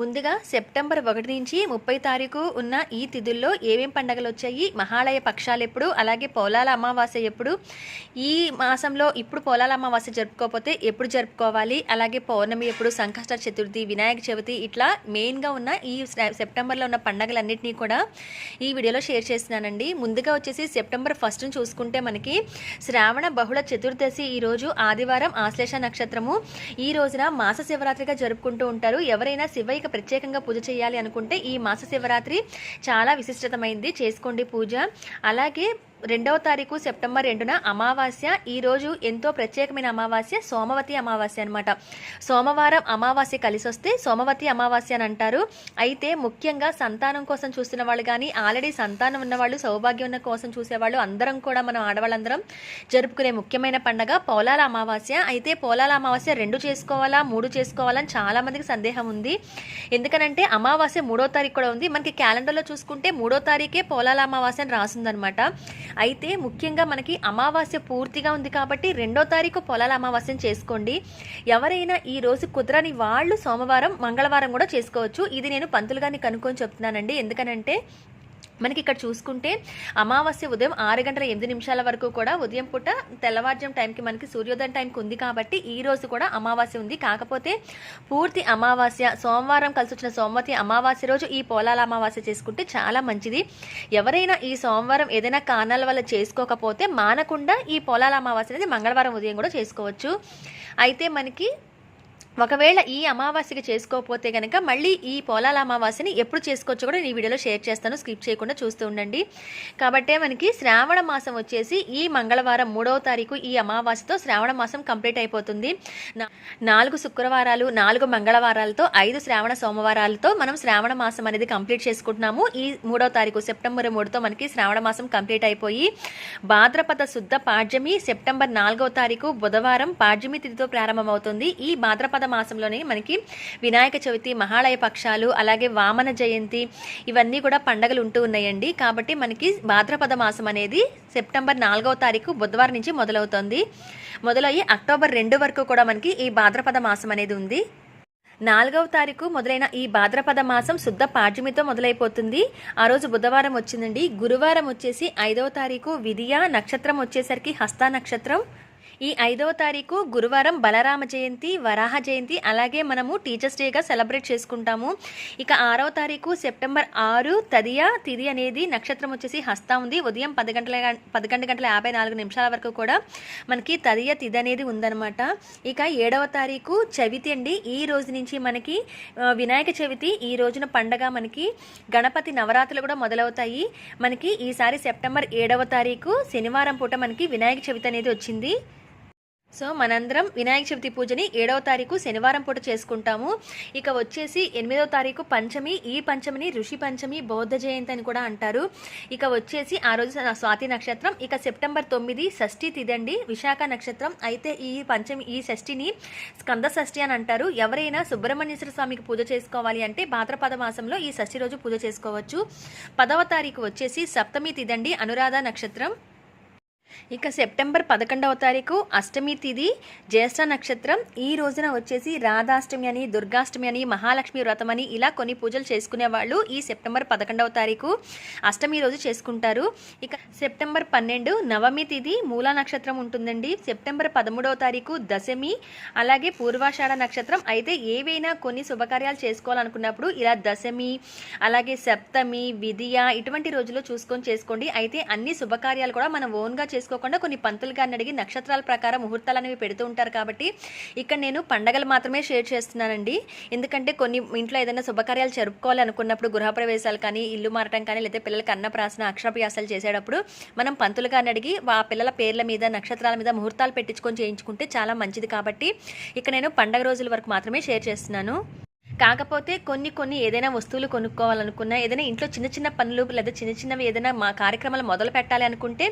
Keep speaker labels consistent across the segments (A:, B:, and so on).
A: ముందుగా సెప్టెంబర్ ఒకటి నుంచి ముప్పై తారీఖు ఉన్న ఈ తిథుల్లో ఏమేం పండగలు వచ్చాయి? మహాలయ పక్షాలు ఎప్పుడు? అలాగే పోలాల అమావాస్య ఎప్పుడు? ఈ మాసంలో ఇప్పుడు పోలాల అమావాస్య జరుపుకోకపోతే ఎప్పుడు జరుపుకోవాలి? అలాగే పౌర్ణమి ఎప్పుడు? సంకష్ట చతుర్థి వినాయక చవితి ఇట్లా మెయిన్గా ఉన్న ఈ సెప్టెంబర్లో ఉన్న పండగలన్నింటినీ కూడా ఈ వీడియోలో షేర్ చేస్తున్నానండి. ముందుగా వచ్చేసి సెప్టెంబర్ ఫస్ట్ చూసుకుంటే మనకి శ్రావణ బహుళ చతుర్దశి ఈరోజు ఆదివారం ఆశ్లేష నక్షత్రము. ఈ రోజున మాస శివరాత్రిగా జరుపుకుంటూ ఉంటారు. ఎవరైనా ప్రత్యేకంగా పూజ చేయాలి అనుకుంటే ఈ మాస శివరాత్రి చాలా విశిష్టతమైంది. చేసుకోండి పూజ. అలాగే రెండవ తారీఖు సెప్టెంబర్ రెండున అమావాస్య. ఈరోజు ఎంతో ప్రత్యేకమైన అమావాస్య సోమవతి అమావాస్య అనమాట సోమవారం అమావాస్య కలిసి వస్తే సోమవతి అమావాస్య అని అంటారు. అయితే ముఖ్యంగా సంతానం కోసం చూస్తున్న వాళ్ళు కానీ ఆల్రెడీ సంతానం ఉన్నవాళ్ళు సౌభాగ్యం ఉన్న కోసం చూసేవాళ్ళు అందరం కూడా మనం ఆడవాళ్ళందరం జరుపుకునే ముఖ్యమైన పండగ పోలాల అమావాస్య. అయితే పోలాల అమావాస్య రెండు చేసుకోవాలా మూడు చేసుకోవాలని చాలా మందికి సందేహం ఉంది. ఎందుకనంటే అమావాస్య మూడో తారీఖు కూడా ఉంది. మనకి క్యాలెండర్లో చూసుకుంటే మూడో తారీఖే పోలాల అమావాస్య అని రాసిందనమాట అయితే ముఖ్యంగా మనకి అమావాస్య పూర్తిగా ఉంది కాబట్టి రెండో తారీఖు పొలాల అమావాస్యను చేసుకోండి. ఎవరైనా ఈ రోజు కుదరని వాళ్ళు సోమవారం మంగళవారం కూడా చేసుకోవచ్చు. ఇది నేను పంతులు గారిని కనుక్కొని చెప్తున్నానండి. ఎందుకనంటే మనకి ఇక్కడ చూసుకుంటే అమావాస్య ఉదయం ఆరు గంటల ఎనిమిది నిమిషాల వరకు కూడా ఉదయం పూట తెల్లవారుజం టైంకి మనకి సూర్యోదయం టైంకి ఉంది కాబట్టి ఈ రోజు కూడా అమావాస్య ఉంది. కాకపోతే పూర్తి అమావాస్య సోమవారం కలిసి వచ్చిన సోమవతి అమావాస్య రోజు ఈ పోలాల అమావాస్య చేసుకుంటే చాలా మంచిది. ఎవరైనా ఈ సోమవారం ఏదైనా కారణాల వల్ల చేసుకోకపోతే మానకుండా ఈ పోలాల అమావాస్య అనేది మంగళవారం ఉదయం కూడా చేసుకోవచ్చు. అయితే మనకి ఒకవేళ ఈ అమావాస్యకి చేసుకోకపోతే కనుక మళ్ళీ ఈ పోలాల అమావాస్యని ఎప్పుడు చేసుకోవచ్చు కూడా నేను ఈ వీడియోలో షేర్ చేస్తాను. స్కిప్ చేయకుండా చూస్తూ ఉండండి. కాబట్టే మనకి శ్రావణ మాసం వచ్చేసి ఈ మంగళవారం మూడవ తారీఖు ఈ అమావాస్యతో శ్రావణ మాసం కంప్లీట్ అయిపోతుంది. నాలుగు శుక్రవారాలు నాలుగు మంగళవారాలతో ఐదు శ్రావణ సోమవారాలతో మనం శ్రావణ మాసం అనేది కంప్లీట్ చేసుకుంటున్నాము. ఈ మూడవ తారీఖు సెప్టెంబర్ మూడుతో మనకి శ్రావణ మాసం కంప్లీట్ అయిపోయి భాద్రపద శుద్ధ పాడ్యమి సెప్టెంబర్ నాలుగవ తారీఖు బుధవారం పాడ్యమి తిథితో ప్రారంభమవుతుంది. ఈ భాద్రపద మాసంలోనే మనకి వినాయక చవితి మహాళయ పక్షాలు అలాగే వామన జయంతి ఇవన్నీ కూడా పండగలు ఉంటూ ఉన్నాయండి. కాబట్టి మనకి భాద్రపద మాసం అనేది సెప్టెంబర్ నాలుగవ తారీఖు బుధవారం నుంచి మొదలవుతుంది. మొదలయ్యి అక్టోబర్ రెండు వరకు కూడా మనకి ఈ భాద్రపద మాసం అనేది ఉంది. నాలుగవ తారీఖు మొదలైన ఈ భాద్రపద మాసం శుద్ధ పాడ్యమితో మొదలైపోతుంది. ఆ రోజు బుధవారం వచ్చిందండి. గురువారం వచ్చేసి ఐదవ తారీఖు విధియ నక్షత్రం వచ్చేసరికి హస్త నక్షత్రం. ఈ ఐదవ తారీఖు గురువారం బలరామ జయంతి వరాహ జయంతి అలాగే మనము టీచర్స్ డేగా సెలబ్రేట్ చేసుకుంటాము. ఇక ఆరవ తారీఖు సెప్టెంబర్ ఆరు తదియా తిది అనేది నక్షత్రం వచ్చేసి హస్తా ఉంది. ఉదయం పది గంటల పదకొండు గంటల యాభై నాలుగు నిమిషాల వరకు కూడా మనకి తదియ తిది అనేది ఉందన్నమాట. ఇక ఏడవ తారీఖు చవితి అండి. ఈ రోజు నుంచి మనకి వినాయక చవితి ఈ రోజున పండగ మనకి గణపతి నవరాత్రులు కూడా మొదలవుతాయి. మనకి ఈసారి సెప్టెంబర్ ఏడవ తారీఖు శనివారం పూట మనకి వినాయక చవితి అనేది వచ్చింది. సో మనందరం వినాయక చవితి పూజని ఏడవ తారీఖు శనివారం పూట చేసుకుంటాము. ఇక వచ్చేసి ఎనిమిదవ తారీఖు పంచమి. ఈ పంచమిని ఋషి పంచమి బౌద్ధ జయంతి అని కూడా అంటారు. ఇక వచ్చేసి ఆ రోజు స్వాతి నక్షత్రం. ఇక సెప్టెంబర్ తొమ్మిది షష్ఠి తిదండి విశాఖ నక్షత్రం. అయితే ఈ పంచమి ఈ షష్ఠిని స్కంద షష్ఠి అని అంటారు. ఎవరైనా సుబ్రహ్మణ్యేశ్వర స్వామికి పూజ చేసుకోవాలి అంటే భాద్రపద మాసంలో ఈ షష్ఠి రోజు పూజ చేసుకోవచ్చు. పదవ తారీఖు వచ్చేసి సప్తమి తిదండి అనురాధ నక్షత్రం. ఇక సెప్టెంబర్ పదకొండవ తారీఖు అష్టమి తిథి జ్యేష్ఠ నక్షత్రం. ఈ రోజున వచ్చేసి రాధాష్టమి అని దుర్గాష్టమి అని మహాలక్ష్మి వ్రతం అని ఇలా కొన్ని పూజలు చేసుకునే వాళ్ళు ఈ సెప్టెంబర్ పదకొండవ తారీఖు అష్టమి రోజు చేసుకుంటారు. ఇక సెప్టెంబర్ పన్నెండు నవమి తిథి మూలా నక్షత్రం ఉంటుందండి. సెప్టెంబర్ పదమూడవ తారీఖు దశమి అలాగే పూర్వాషాఢ నక్షత్రం. అయితే ఏవైనా కొన్ని శుభకార్యాలు చేసుకోవాలనుకున్నప్పుడు ఇలా దశమి అలాగే సప్తమి విధియ ఇటువంటి రోజుల్లో చూసుకొని చేసుకోండి. అయితే అన్ని శుభకార్యాలు కూడా మనం ఓన్గా చేసుకోకుండా కొన్ని పంతులు గారిని అడిగి నక్షత్రాల ప్రకారం ముహూర్తాలు అనేవి పెడుతూ ఉంటారు కాబట్టి ఇక్కడ నేను పండగలు మాత్రమే షేర్ చేస్తున్నానండి. ఎందుకంటే కొన్ని ఇంట్లో ఏదైనా శుభకార్యాలు జరుపుకోవాలి అనుకున్నప్పుడు గృహప్రవేశాలు కానీ ఇల్లు మారటం కానీ లేదా పిల్లలకి అన్నప్రాసన అక్షరాభ్యాసాలు చేసేటప్పుడు మనం పంతులు గారిని అడిగి ఆ పిల్లల పేర్ల మీద నక్షత్రాల మీద ముహూర్తాలు పెట్టించుకొని చేయించుకుంటే చాలా మంచిది కాబట్టి ఇక్కడ నేను పండగ రోజుల వరకు మాత్రమే షేర్ చేస్తున్నాను. కాకపోతే కొన్ని కొన్ని ఏదైనా వస్తువులు కొనుక్కోవాలనుకున్నా ఏదైనా ఇంట్లో చిన్న చిన్న పనులు లేదా చిన్న చిన్నవి ఏదైనా మా కార్యక్రమాలు మొదలు పెట్టాలి అనుకుంటే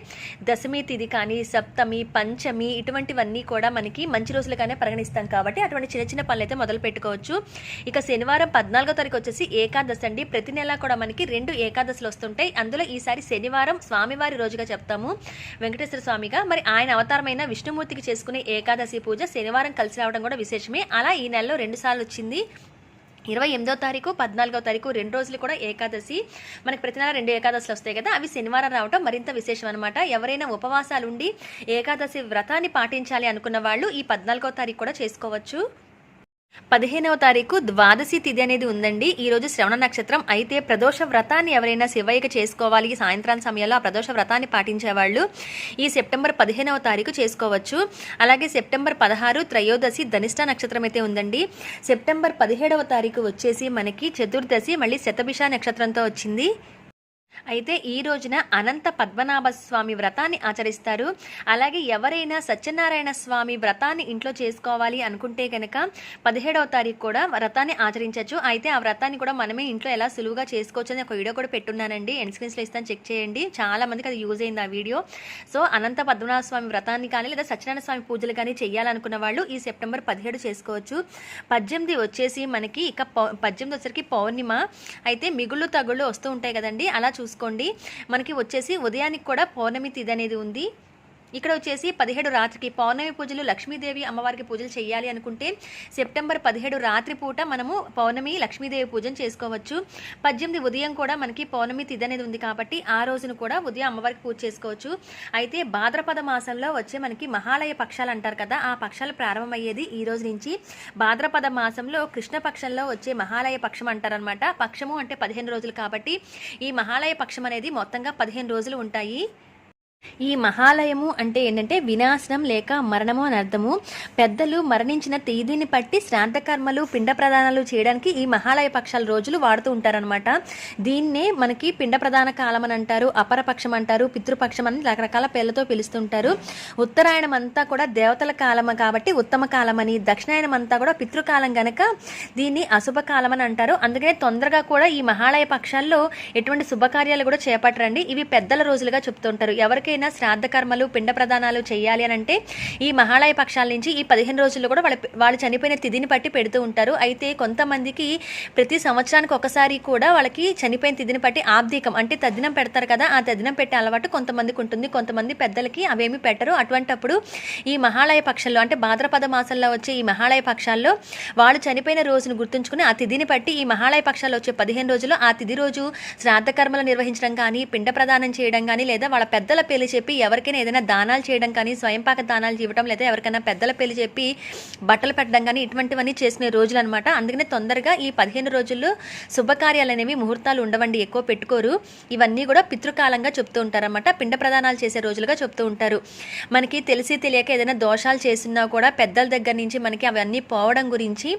A: దశమి తిథి కానీ సప్తమి పంచమి ఇటువంటివన్నీ కూడా మనకి మంచి రోజులుగానే పరిగణిస్తాం కాబట్టి అటువంటి చిన్న చిన్న పనులు అయితే మొదలు పెట్టుకోవచ్చు. ఇక శనివారం పద్నాలుగో తారీఖు వచ్చేసి ఏకాదశి అండి. ప్రతి నెల కూడా మనకి రెండు ఏకాదశులు వస్తుంటాయి. అందులో ఈసారి శనివారం స్వామివారి రోజుగా చెప్తాము. వెంకటేశ్వర స్వామిగా. మరి ఆయన అవతారమైన విష్ణుమూర్తికి చేసుకునే ఏకాదశి పూజ శనివారం కలిసి రావడం కూడా విశేషమే. అలా ఈ నెలలో రెండు సార్లు వచ్చింది. ఇరవై ఎనిమిదో తారీఖు పద్నాలుగో తారీఖు రెండు రోజులు కూడా ఏకాదశి. మనకి ప్రతి నెల రెండు ఏకాదశులు వస్తాయి కదా అవి శనివారం రావటం మరింత విశేషం అనమాట ఎవరైనా ఉపవాసాలు ఉండి ఏకాదశి వ్రతాన్ని పాటించాలి అనుకున్న వాళ్ళు ఈ పద్నాలుగో తారీఖు కూడా చేసుకోవచ్చు. పదిహేనవ తారీఖు ద్వాదశి తిథి అనేది ఉందండి. ఈ రోజు శ్రవణ నక్షత్రం. అయితే ప్రదోష వ్రతాన్ని ఎవరైనా శివయ్యకి చేసుకోవాలి. సాయంత్రం సమయంలో ఆ ప్రదోష వ్రతాన్ని పాటించేవాళ్ళు ఈ సెప్టెంబర్ పదిహేనవ తారీఖు చేసుకోవచ్చు. అలాగే సెప్టెంబర్ పదహారు త్రయోదశి ధనిష్ట నక్షత్రం అయితే ఉందండి. సెప్టెంబర్ పదిహేడవ తారీఖు వచ్చేసి మనకి చతుర్దశి మళ్ళీ శతభిష నక్షత్రంతో వచ్చింది. అయితే ఈ రోజున అనంత పద్మనాభ స్వామి వ్రతాన్ని ఆచరిస్తారు. అలాగే ఎవరైనా సత్యనారాయణ స్వామి వ్రతాన్ని ఇంట్లో చేసుకోవాలి అనుకుంటే కనుక పదిహేడవ తారీఖు కూడా వ్రతాన్ని ఆచరించవచ్చు అయితే ఆ వ్రతాన్ని కూడా మనమే ఇంట్లో ఎలా సులువుగా చేసుకోవచ్చు అని ఒక వీడియో కూడా పెట్టున్నానండి. ఎండ్ స్క్రీన్స్లో ఇస్తాను చెక్ చేయండి. చాలా మందికి అది యూజ్ అయింది ఆ వీడియో. సో అనంత పద్మనాభ స్వామి వ్రతాన్ని కానీ లేదా సత్యనారాయణ స్వామి పూజలు కానీ చేయాలనుకున్న వాళ్ళు ఈ సెప్టెంబర్ పదిహేడు చేసుకోవచ్చు. పద్దెనిమిది వచ్చేసి మనకి ఇక పౌ- పద్దెనిమిది వచ్చరికి పౌర్ణిమ. అయితే మిగుళ్ళు తగుళ్ళు వస్తూ ఉంటాయి కదండి. అలా చూసుకోండి. మనకి వచ్చేసి ఉదయానికి కూడా పౌర్ణమి తిథి అనేది ఉంది. ఇక్కడ వచ్చేసి పదిహేడు రాత్రికి పౌర్ణమి పూజలు లక్ష్మీదేవి అమ్మవారికి పూజలు చేయాలి అనుకుంటే సెప్టెంబర్ పదిహేడు రాత్రి పూట మనము పౌర్ణమి లక్ష్మీదేవి పూజను చేసుకోవచ్చు. పద్దెనిమిది ఉదయం కూడా మనకి పౌర్ణమి తిథి అనేది ఉంది కాబట్టి ఆ రోజును కూడా ఉదయం అమ్మవారికి పూజ చేసుకోవచ్చు. అయితే భాద్రపద మాసంలో వచ్చే మనకి మహాలయ పక్షాలు అంటారు కదా ఆ పక్షాలు ప్రారంభమయ్యేది ఈ రోజు నుంచి. భాద్రపద మాసంలో కృష్ణ పక్షంలో వచ్చే మహాలయ పక్షం అంటారనమాట పక్షము అంటే పదిహేను రోజులు కాబట్టి ఈ మహాలయ పక్షం అనేది మొత్తంగా పదిహేను రోజులు ఉంటాయి. ఈ మహాలయము అంటే ఏంటంటే వినాశనం లేక మరణము అని అర్థము. పెద్దలు మరణించిన తేదీని బట్టి శ్రాద్ధ కర్మలు పిండ ప్రదానాలు చేయడానికి ఈ మహాలయ పక్షాల రోజులు వాడుతూ ఉంటారనమాట దీన్నే మనకి పిండ ప్రధాన కాలం అని అంటారు అపరపక్షం అంటారు పితృపక్షం అని రకరకాల పేర్లతో పిలుస్తుంటారు. ఉత్తరాయణం అంతా కూడా దేవతల కాలం కాబట్టి ఉత్తమ కాలం అని దక్షిణాయనం అంతా కూడా పితృకాలం గనక దీన్ని అశుభ కాలం అని అంటారు. అందుకనే తొందరగా కూడా ఈ మహాలయ పక్షాల్లో ఎటువంటి శుభకార్యాలు కూడా చేపట్టరండి. ఇవి పెద్దల రోజులుగా చెప్తుంటారు. ఎవరికైనా శ్రాద్ధ కర్మలు పిండ ప్రదానాలు చేయాలి అని అంటే ఈ మహాలయ పక్షాల నుంచి ఈ పదిహేను రోజుల్లో కూడా వాళ్ళ వాళ్ళు చనిపోయిన తిథిని బట్టి పెడుతూ ఉంటారు. అయితే కొంతమందికి ప్రతి సంవత్సరానికి ఒకసారి కూడా వాళ్ళకి చనిపోయిన తిథిని బట్టి ఆబ్దికం అంటే తద్దినం పెడతారు కదా ఆ తద్దినం పెట్టే అలవాటు కొంతమందికి ఉంటుంది. కొంతమంది పెద్దలకి అవేమి పెట్టరు. అటువంటప్పుడు ఈ మహాలయ పక్షంలో అంటే భాద్రపద మాసంలో వచ్చే ఈ మహాలయ పక్షాల్లో వాళ్ళు చనిపోయిన రోజును గుర్తుంచుకుని ఆ తిథిని బట్టి ఈ మహాలయ పక్షాల్లో వచ్చే పదిహేను రోజులు ఆ తిథి రోజు శ్రాద్ధ కర్మలు నిర్వహించడం కానీ పిండ ప్రదానం చేయడం కానీ లేదా వాళ్ళ పెద్దల పేర్లు చెప్పి ఎవరికైనా ఏదైనా దానాలు చేయడం కానీ స్వయంపాక దానాలు ఇవ్వడం లేదా ఎవరికైనా పెద్దల పేర్లు చెప్పి బట్టలు పెట్టడం కానీ ఇటువంటివన్నీ చేసుకునే రోజులు అనమాట అందుకనే తొందరగా ఈ పదిహేను రోజుల్లో శుభకార్యాలు అనేవి ముహూర్తాలు ఉండవండి ఎక్కువ పెట్టుకోరు. ఇవన్నీ కూడా పితృకాలంగా చెప్తూ ఉంటారన్నమాట. పిండ ప్రదానాలు చేసే రోజులుగా చెప్తూ ఉంటారు. మనకి తెలిసి తెలియక ఏదైనా దోషాలు చేసినా కూడా పెద్దల దగ్గర నుంచి మనకి అవన్నీ పోవడం గురించి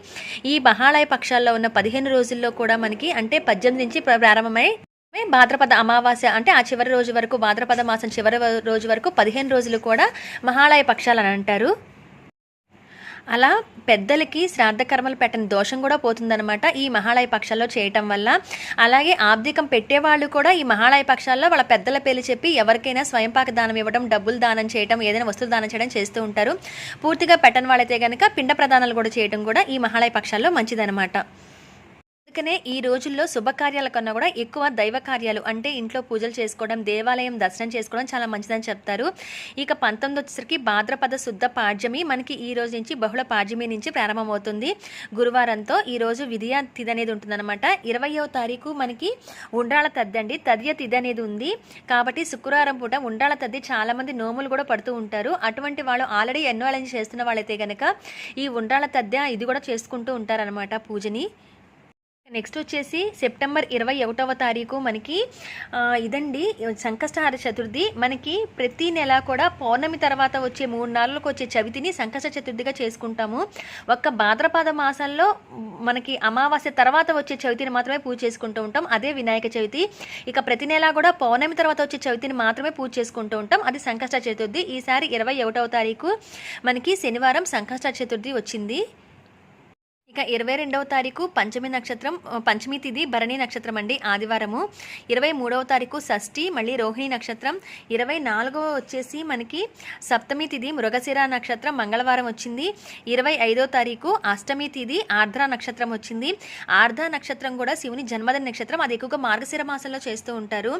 A: ఈ మహాలయ పక్షాల్లో ఉన్న పదిహేను రోజుల్లో కూడా మనకి అంటే పద్దెనిమిది నుంచి ప్రారంభమై భాద్రపద అమావాస్య అంటే ఆ చివరి రోజు వరకు భాద్రపద మాసం చివరి రోజు వరకు పదిహేను రోజులు కూడా మహాలయ పక్షాలు అని అంటారు. అలా పెద్దలకి శ్రాద్ధ కర్మలు పెట్టని దోషం కూడా పోతుందన్నమాట ఈ మహాలయ పక్షాల్లో చేయటం వల్ల. అలాగే ఆబ్దికం పెట్టేవాళ్ళు కూడా ఈ మహాలయ పక్షాల్లో వాళ్ళ పెద్దల పేర్లు చెప్పి ఎవరికైనా స్వయంపాక దానం ఇవ్వడం డబ్బులు దానం చేయడం ఏదైనా వస్తువులు దానం చేయడం చేస్తూ ఉంటారు. పూర్తిగా పెట్టని వాళ్ళైతే కనుక పిండ ప్రదానాలు కూడా చేయడం కూడా ఈ మహాలయ పక్షాల్లో మంచిదన్నమాట. అందుకనే ఈ రోజుల్లో శుభకార్యాల కన్నా కూడా ఎక్కువ దైవ కార్యాలు అంటే ఇంట్లో పూజలు చేసుకోవడం దేవాలయం దర్శనం చేసుకోవడం చాలా మంచిదని చెప్తారు. ఇక పంతొమ్మిది వచ్చేసరికి భాద్రపద శుద్ధ పాడ్యమి మనకి ఈ రోజు నుంచి బహుళ పాడ్యమి నుంచి ప్రారంభమవుతుంది. గురువారంతో ఈ రోజు విధియ తిథి అనేది ఉంటుందన్నమాట. ఇరవయో తారీఖు మనకి ఉండ్రాల తద్ది అండి. తదియ తిథి అనేది ఉంది. కాబట్టి శుక్రవారం పూట ఉండ్రాల తద్ది చాలా మంది నోములు కూడా పడుతూ ఉంటారు. అటువంటి వాళ్ళు ఆల్రెడీ ఎన్నో చేస్తున్న వాళ్ళైతే కనుక ఈ ఉండ్రాల తద్ద ఇది కూడా చేసుకుంటూ ఉంటారనమాట పూజని. నెక్స్ట్ వచ్చేసి సెప్టెంబర్ ఇరవై ఒకటవ తారీఖు మనకి ఇదండి సంకష్టహార చతుర్థి. మనకి ప్రతి నెల కూడా పౌర్ణమి తర్వాత వచ్చే మూడు నాలుగులకు వచ్చే చవితిని సంకష్ట చతుర్థిగా చేసుకుంటాము. ఒక్క భాద్రపద మాసంలో మనకి అమావాస్య తర్వాత వచ్చే చవితిని మాత్రమే పూజ చేసుకుంటూ ఉంటాం. అదే వినాయక చవితి. ఇక ప్రతి నెల కూడా పౌర్ణమి తర్వాత వచ్చే చవితిని మాత్రమే పూజ చేసుకుంటూ ఉంటాం. అది సంకష్ట చతుర్థి. ఈసారి ఇరవై ఒకటవ తారీఖు మనకి శనివారం సంకష్ట చతుర్థి వచ్చింది. ఇక ఇరవై రెండవ తారీఖు పంచమి నక్షత్రం పంచమి తిథి భరణి నక్షత్రం అండి ఆదివారము. ఇరవై మూడవ తారీఖు షష్ఠి మళ్ళీ రోహిణి నక్షత్రం. ఇరవై నాలుగవ వచ్చేసి మనకి సప్తమి తిథి మృగశిర నక్షత్రం మంగళవారం వచ్చింది. ఇరవై ఐదో తారీఖు అష్టమి తిథి ఆర్ద్ర నక్షత్రం వచ్చింది. ఆర్ద్ర నక్షత్రం కూడా శివుని జన్మదిన నక్షత్రం. అది ఎక్కువగా మార్గశిర మాసంలో చేస్తూ ఉంటారు.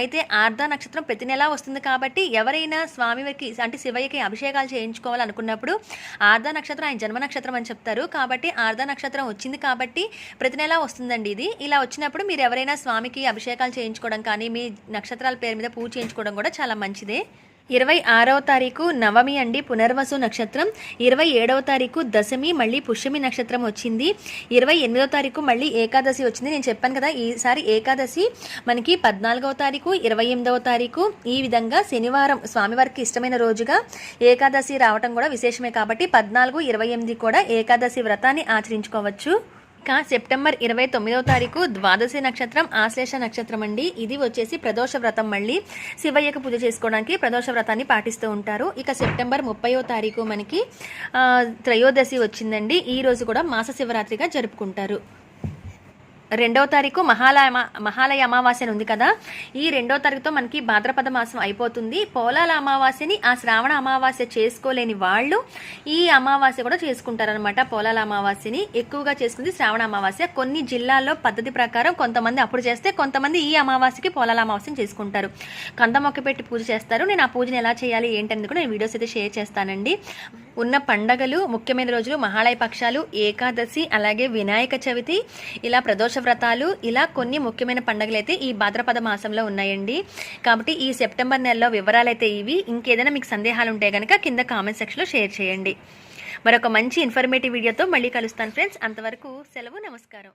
A: అయితే ఆర్ద్ర నక్షత్రం ప్రతి నెలా వస్తుంది కాబట్టి ఎవరైనా స్వామివారికి అంటే శివయ్యకి అభిషేకాలు చేయించుకోవాలనుకున్నప్పుడు ఆర్ద్ర నక్షత్రం ఆయన జన్మ నక్షత్రం అని చెప్తారు. కాబట్టి ఆర్ద్ర నక్షత్రం వచ్చింది కాబట్టి ప్రతి నెల వస్తుందండి ఇది. ఇలా వచ్చినప్పుడు మీరు ఎవరైనా స్వామికి అభిషేకాలు చేయించుకోవడం కానీ మీ నక్షత్రాల పేరు మీద పూజ చేయించుకోవడం కూడా చాలా మంచిదే. ఇరవై ఆరవ తారీఖు నవమి అండి పునర్వసు నక్షత్రం. ఇరవై ఏడవ తారీఖు దశమి మళ్ళీ పుష్యమి నక్షత్రం వచ్చింది. ఇరవై ఎనిమిదవ తారీఖు మళ్ళీ ఏకాదశి వచ్చింది. నేను చెప్పాను కదా ఈసారి ఏకాదశి. మనకి పద్నాలుగవ తారీఖు ఇరవై ఎనిమిదవ తారీఖు. ఈ విధంగా శనివారం స్వామివారికి ఇష్టమైన రోజుగా ఏకాదశి రావటం కూడా విశేషమే కాబట్టి పద్నాలుగు ఇరవై ఎనిమిది కూడా ఏకాదశి వ్రతాన్ని ఆచరించుకోవచ్చు. ఇంకా సెప్టెంబర్ ఇరవై తొమ్మిదవ తారీఖు ద్వాదశి నక్షత్రం ఆశ్లేష నక్షత్రం అండి. ఇది వచ్చేసి ప్రదోష వ్రతం మళ్ళీ. శివయ్యకు పూజ చేసుకోవడానికి ప్రదోష వ్రతాన్ని పాటిస్తూ ఉంటారు. ఇక సెప్టెంబర్ ముప్పైవ తారీఖు మనకి త్రయోదశి వచ్చిందండి. ఈ రోజు కూడా మాస శివరాత్రిగా జరుపుకుంటారు. రెండవ తారీఖు మహాలయ మహాలయ అమావాస్యని ఉంది కదా. ఈ రెండో తారీఖుతో మనకి భాద్రపద మాసం అయిపోతుంది. పోలాల అమావాస్యని ఆ శ్రావణ అమావాస్య చేసుకోలేని వాళ్ళు ఈ అమావాస్య కూడా చేసుకుంటారనమాట పోలాల అమావాస్యని. ఎక్కువగా చేసుకుంది శ్రావణ అమావాస్య. కొన్ని జిల్లాల్లో పద్ధతి ప్రకారం కొంతమంది అప్పుడు చేస్తే కొంతమంది ఈ అమావాస్యకి పోలాల అమావాస్యని చేసుకుంటారు. కంద మొక్క పెట్టి పూజ చేస్తారు. నేను ఆ పూజను ఎలా చేయాలి ఏంటనేది కూడా నేను వీడియోస్ అయితే షేర్ చేస్తానండి. ఉన్న పండగలు ముఖ్యమైన రోజులు మహాలయ పక్షాలు ఏకాదశి అలాగే వినాయక చవితి ఇలా ప్రదోష వ్రతాలు ఇలా కొన్ని ముఖ్యమైన పండుగలు అయితే ఈ భాద్రపద మాసంలో ఉన్నాయండి. కాబట్టి ఈ సెప్టెంబర్ నెలలో వివరాలు అయితే ఇవి. ఇంకేదైనా మీకు సందేహాలు ఉంటే కనుక కింద కామెంట్ సెక్షన్లో షేర్ చేయండి. మరొక మంచి ఇన్ఫర్మేటివ్ వీడియోతో మళ్ళీ కలుస్తాను ఫ్రెండ్స్. అంతవరకు సెలవు నమస్కారం.